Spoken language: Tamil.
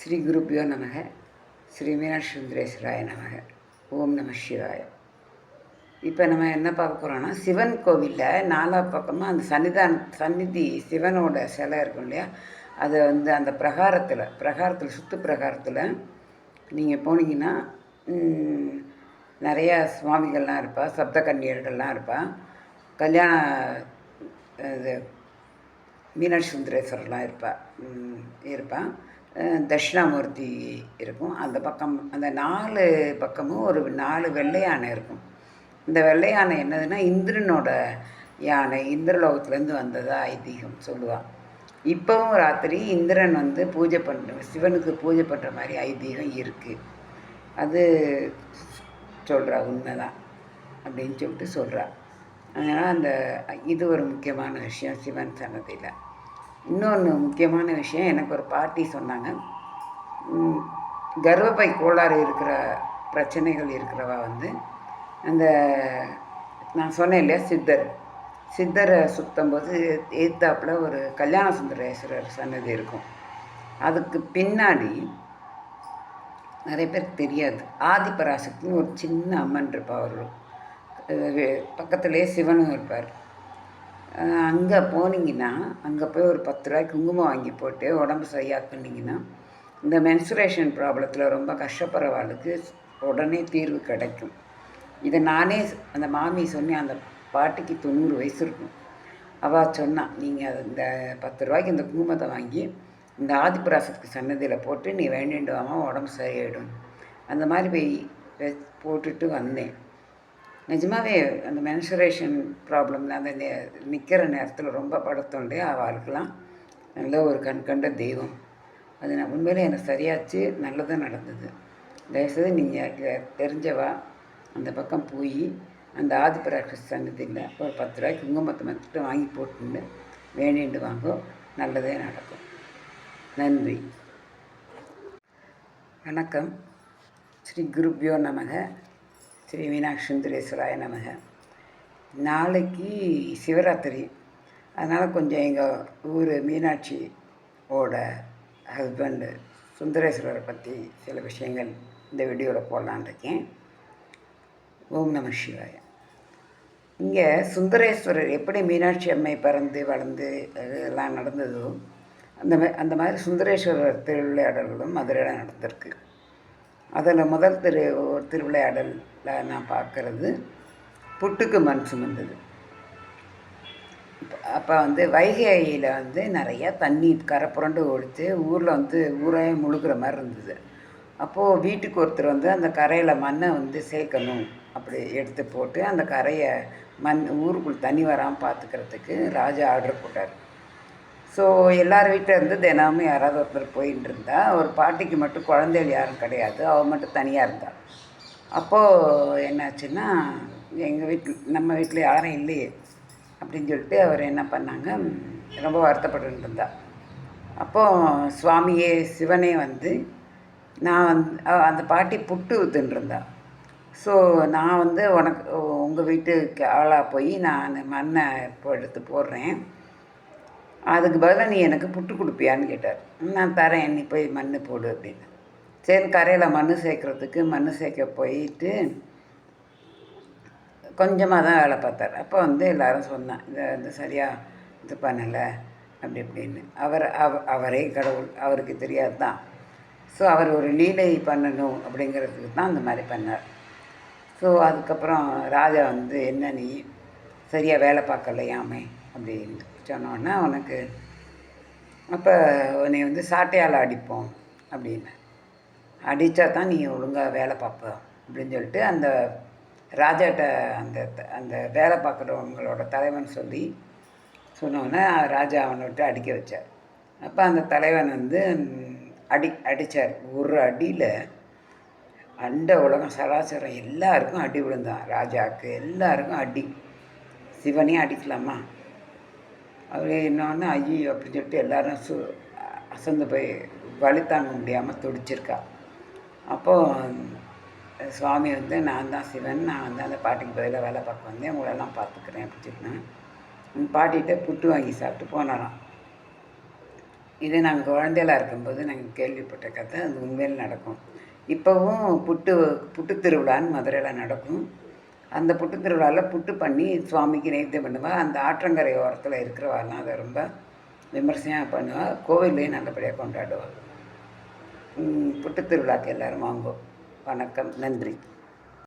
ஸ்ரீ குருப்பியோ நமக ஸ்ரீ மீனாட்சி சுந்தரேஸ்வராய நமக. ஓம் நம சிவாய. இப்போ நம்ம என்ன பார்க்க போகிறோம்னா சிவன் கோவிலில் நாலா பக்கமாக அந்த சன்னிதான சந்நிதி சிவனோட சிலை இருக்கும் இல்லையா? அதை வந்து அந்த பிரகாரத்தில் பிரகாரத்தில் சுற்று பிரகாரத்தில் நீங்கள் போனீங்கன்னா நிறையா சுவாமிகள்லாம் இருப்பா சப்த கன்னியர்கள்லாம் இருப்பா. கல்யாண இது மீனாட்சி சுந்தரேஸ்வரர்லாம் இருப்பா இருப்பான் தட்சிணாமூர்த்தி இருக்கும். அந்த பக்கம் அந்த நாலு பக்கமும் ஒரு நாலு வெள்ளை யானை இருக்கும். இந்த வெள்ளை யானை என்னதுன்னா இந்திரனோட யானை இந்திரலோகத்துலேருந்து வந்ததா ஐதீகம் சொல்லுவாள் இப்போவும் ராத்திரி இந்திரன் வந்து பூஜை பண்ணுற சிவனுக்கு பூஜை பண்ணுற மாதிரி ஐதீகம் இருக்குது அது சொல்கிறா உண்மைதான் அப்படின்னு சொல்லிட்டு சொல்கிறா அதனால் அந்த இது ஒரு முக்கியமான விஷயம் சிவன் சன்னதியில். இன்னொன்று முக்கியமான விஷயம் எனக்கு ஒரு பாட்டி சொன்னாங்க. ம், கர்ப்பப்பை கோளாறு இருக்கிற பிரச்சனைகள் இருக்கிறவா வந்து அந்த நான் சொன்னேன் இல்லையா சித்தர். சித்தரை சுத்தம்போது ஏத்தாப்பில் ஒரு கல்யாண சுந்தரேஸ்வரர் சன்னதி இருக்கும். அதுக்கு பின்னாடி நிறைய பேருக்கு தெரியாது. ஆதிபராசக்தின்னு ஒரு சின்ன அம்மன் இருப்பா ஒரு பக்கத்துலேயே சிவனும் இருப்பார். அங்கே போனீங்கன்னா அங்கே போய் ஒரு பத்து ரூபாய்க்கு குங்குமம் வாங்கி போட்டு உடம்பு சரியாக்குனீங்கன்னா இந்த மென்சுரேஷன் ப்ராப்ளத்தில் ரொம்ப கஷ்டப்படுறவாளுக்கு உடனே தீர்வு கிடைக்கும். இதை நானே அந்த மாமி சொன்னேன் அந்த பாட்டிக்கு தொண்ணூறு வயசு இருக்கும். அவள் சொன்னான் நீங்கள் இந்த பத்து ரூபாய்க்கு இந்த குங்குமத்தை வாங்கி இந்த ஆதிபராசத்துக்கு சன்னதியில் போட்டு நீ வேண்டிட்டு வாமா உடம்பு சரியாயிடும். அந்த மாதிரி போய் போட்டுட்டு வந்தேன். நிஜமாவே அந்த மென்சுரேஷன் ப்ராப்ளம் அந்த நே நிற்கிற நேரத்தில் ரொம்ப படுத்தோண்டே அவளுக்கெல்லாம் நல்ல ஒரு கண் கண்ட தெய்வம். அது நான் உண்மையிலே எனக்கு சரியாச்சு நல்லதாக நடந்தது. தயவுசெய்து நீங்கள் தெரிஞ்சவா? அந்த பக்கம் போய் அந்த ஆதிபராட்சி சன்னதியில் ஒரு பத்து ரூபாய்க்கு குங்குமத்தை மத்திட்டு வாங்கி போட்டுன்னு வேண்டிட்டு வாங்கோ நல்லதே நடக்கும் நன்றி. வணக்கம். ஸ்ரீ குருப்யோ நமக. ஸ்ரீ மீனாட்சி சுந்தரேஸ்வராய நமக. நாளைக்கு சிவராத்திரி. அதனால் கொஞ்சம் எங்கள் ஊர் மீனாட்சி ஓட ஹஸ்பண்டு சுந்தரேஸ்வரரை பற்றி சில விஷயங்கள் இந்த வீடியோவில் போடலான்னு இருக்கேன். ஓம் நம சிவாய. இங்கே சுந்தரேஸ்வரர் எப்படி மீனாட்சி அம்மை பறந்து வளர்ந்து எல்லாம் நடந்ததோ அந்த அந்த மாதிரி சுந்தரேஸ்வரர் திருவிளையாடல்களும் மதுரையில் நடந்திருக்கு. அதில் முதல் திரு ஒரு திருவிளையாடலில் நான் பார்க்குறது புட்டுக்கு மண் சுமந்தது. அப்போ வந்து வைகையில் வந்து நிறையா தண்ணி கரை புரண்டு ஒழித்து ஊரில் வந்து ஊரே முழுகிற மாதிரி இருந்தது. அப்போது வீட்டுக்கு ஒருத்தர் வந்து அந்த கரையில் மண்ணை வந்து சேர்க்கணும் அப்படி எடுத்து போட்டு அந்த கரையை மண் ஊருக்குள் தண்ணி வராமல் பார்த்துக்கிறதுக்கு ராஜா ஆர்டர் போட்டார். ஸோ எல்லார் வீட்டில் இருந்து தினமும் யாராவது ஒருத்தர் போயின்னு இருந்தா ஒரு பாட்டிக்கு மட்டும் குழந்தைகள் யாரும் கிடையாது. அவள் மட்டும் தனியாக இருந்தாள் அப்போது என்னாச்சுன்னா எங்கள் வீட்டில் நம்ம வீட்டில் யாரும் இல்லையே அப்படின்னு சொல்லிட்டு அவர் என்ன பண்ணாங்க ரொம்ப வருத்தப்பட்டு இருந்தா அப்போது சுவாமியே சிவனே வந்து நான் வந்து அந்த பாட்டி புட்டு தின்றுருந்தா ஸோ நான் வந்து உனக்கு உங்கள் வீட்டுக்கு ஆளாக போய் நான் மண்ணை எடுத்து போடுறேன். அதுக்கு பதிலாக நீ எனக்கு புட்டு கொடுப்பியான்னு கேட்டார். நான் தரேன் நீ போய் மண் போடு அப்படின்னு. சரி கரையில் மண் சேர்க்குறதுக்கு மண் சேர்க்க போயிட்டு கொஞ்சமாக தான் வேலை பார்த்தார். அப்போ வந்து எல்லாரும் சொன்னேன் இதை வந்து சரியாக இது பண்ணலை அப்படி இப்படின்னு. அவர் அவ அவரே கடவுள் அவருக்கு தெரியாது தான். ஸோ அவர் ஒரு லீலை பண்ணணும் அப்படிங்கிறதுக்கு தான் அந்த மாதிரி பண்ணார். ஸோ அதுக்கப்புறம் ராஜா வந்து என்ன நீ சரியாக வேலை பார்க்கலையாமே? அப்படின்னு சொன்னோன்னே உனக்கு அப்போ உன்னை வந்து சாட்டையால் அடிப்போம் அப்படின்னு. அடித்தா தான் நீ ஒழுங்காக வேலை பார்ப்ப அப்படின்னு சொல்லிட்டு அந்த ராஜாட்ட அந்த அந்த வேலை பார்க்குறவங்களோட தலைவன் சொல்லி சொன்னோன்னே ராஜா அவனை விட்டு அடிக்க வச்சார். அப்போ அந்த தலைவன் வந்து அடி அடித்தார் ஒரு அடியில் அண்ட உலகம் சராசரம் எல்லாருக்கும் அடி விழுந்தான். ராஜாவுக்கு எல்லாருக்கும் அடி. சிவனையும் அடிக்கலாமா? அவர் இன்னொன்று ஐயோ அப்படின்னு சொல்லிட்டு எல்லாரும் சு அசந்து போய் வழி தாங்க முடியாமல் துடிச்சிருக்கா. அப்போது சுவாமி வந்து நான் தான் சிவன் நான் வந்து அந்த பாட்டிக்கு பதிலாக வேலை பார்க்க வந்தேன் உங்களெல்லாம் பார்த்துக்கிறேன் அப்படின்னு சொன்னேன் பாட்டிகிட்ட புட்டு வாங்கி சாப்பிட்டு போனாராம். இது நாங்கள் குழந்தையெல்லாம் இருக்கும்போது நாங்கள் கேள்விப்பட்ட கதை அது உண்மையில் நடக்கும். இப்போவும் புட்டு புட்டு திருவிழான்னு மதுரையில் நடக்கும். அந்த புட்டு திருவிழாவில் புட்டு பண்ணி சுவாமிக்கு நைத்தியம் பண்ணுவாள் அந்த ஆற்றங்கரை ஓரத்தில் இருக்கிறவாள்லாம் அதை ரொம்ப விமர்சையாக பண்ணுவாள் கோவில்லையும் நல்லபடியாக கொண்டாடுவாள் புட்டு திருவிழாக்கு எல்லோரும் வாங்குவோம் வணக்கம். நன்றி.